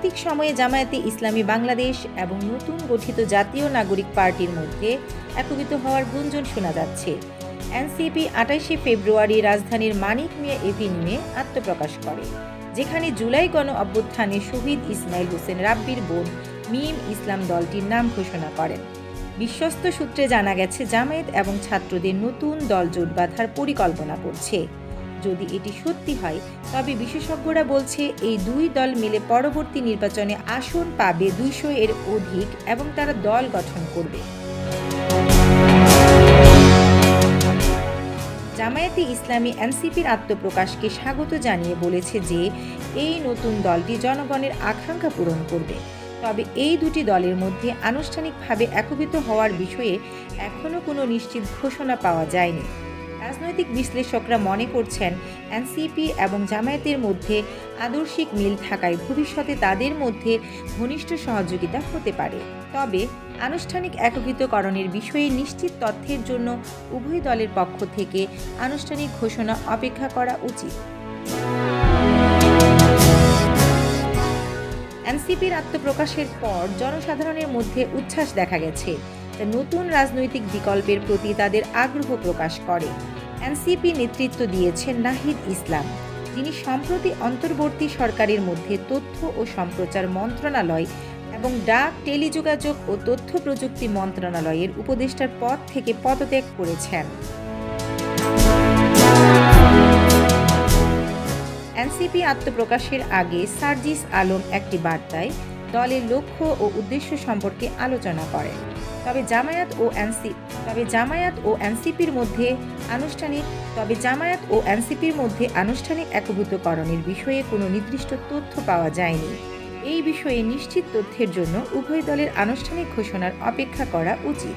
সাম্প্রতিক সময়ে জামায়াতে ইসলামী বাংলাদেশ এবং নতুন গঠিত জাতীয় নাগরিক পার্টির মধ্যে একীভূত হওয়ার গুঞ্জন শোনা যাচ্ছে। এনসিপি আটাইশে ফেব্রুয়ারি রাজধানীর মানিক মিয়া এভিনিউয়ে আত্মপ্রকাশ করে, যেখানে জুলাই গণ অভ্যুত্থানে শহীদ ইসমাইল হোসেন রাব্বির বোন মিম ইসলাম দলটির নাম ঘোষণা করেন। বিশ্বস্ত সূত্রে জানা গেছে, জামায়াত এবং ছাত্রদের নতুন দল জোট বাঁধার পরিকল্পনা করছে। যদি এটি সত্যি হয়, তবে বিশেষজ্ঞরা বলছে এই দুই দল মিলে পরবর্তী নির্বাচনে আসন পাবে দুইশো এর অধিক এবং তারা দল গঠন করবে। জামায়াতে ইসলামী এনসিপির আত্মপ্রকাশকে স্বাগত জানিয়ে বলেছে যে, এই নতুন দলটি জনগণের আকাঙ্ক্ষা পূরণ করবে। তবে এই দুটি দলের মধ্যে আনুষ্ঠানিকভাবে একীভূত হওয়ার বিষয়ে এখনও কোনো নিশ্চিত ঘোষণা পাওয়া যায়নি। রাজনৈতিক বিশ্লেষকরা মনে করছেন, এনসিপি এবং জামায়াতের মধ্যে আদর্শিক মিল থাকায় ভবিষ্যতে তাদের মধ্যে ঘনিষ্ঠ সহযোগিতা হতে পারে। তবে আনুষ্ঠানিক একীভূতকরণের বিষয়ে নিশ্চিত তথ্যের জন্য উভয় দলের পক্ষ থেকে আনুষ্ঠানিক ঘোষণা অপেক্ষা করা উচিত। এনসিপির আত্মপ্রকাশের পর জনসাধারণের মধ্যে উচ্ছ্বাস দেখা গেছে। নতুন রাজনৈতিক বিকল্পের প্রতি তাদের আগ্রহ প্রকাশ করে। এনসিপি নেতৃত্ব দিয়েছেন নাহিদ ইসলাম। যিনি সম্প্রতি অন্তর্বর্তী সরকারের মধ্যে তথ্য ও সম্প্রচার মন্ত্রণালয় এবং ডাক, টেলিযোগাযোগ ও তথ্য প্রযুক্তি মন্ত্রণালয়ের উপদেষ্টার পদ থেকে পদত্যাগ করেছেন। এনসিপি আত্মপ্রকাশের আগে সার্জিস আলম একটি বার্তায় দলের লক্ষ্য ও উদ্দেশ্য সম্পর্কে আলোচনা করেন। তবে জামায়াত ও এনসি, তবে জামায়াত ও এনসিপির মধ্যে আনুষ্ঠানিক, তবে জামায়াত ও এনসিপির মধ্যে আনুষ্ঠানিক একভূতকরণের বিষয়ে কোনো নির্দিষ্ট তথ্য পাওয়া যায়নি। এই বিষয়ে নিশ্চিত তথ্যের জন্য উভয় দলের আনুষ্ঠানিক ঘোষণার অপেক্ষা করা উচিত।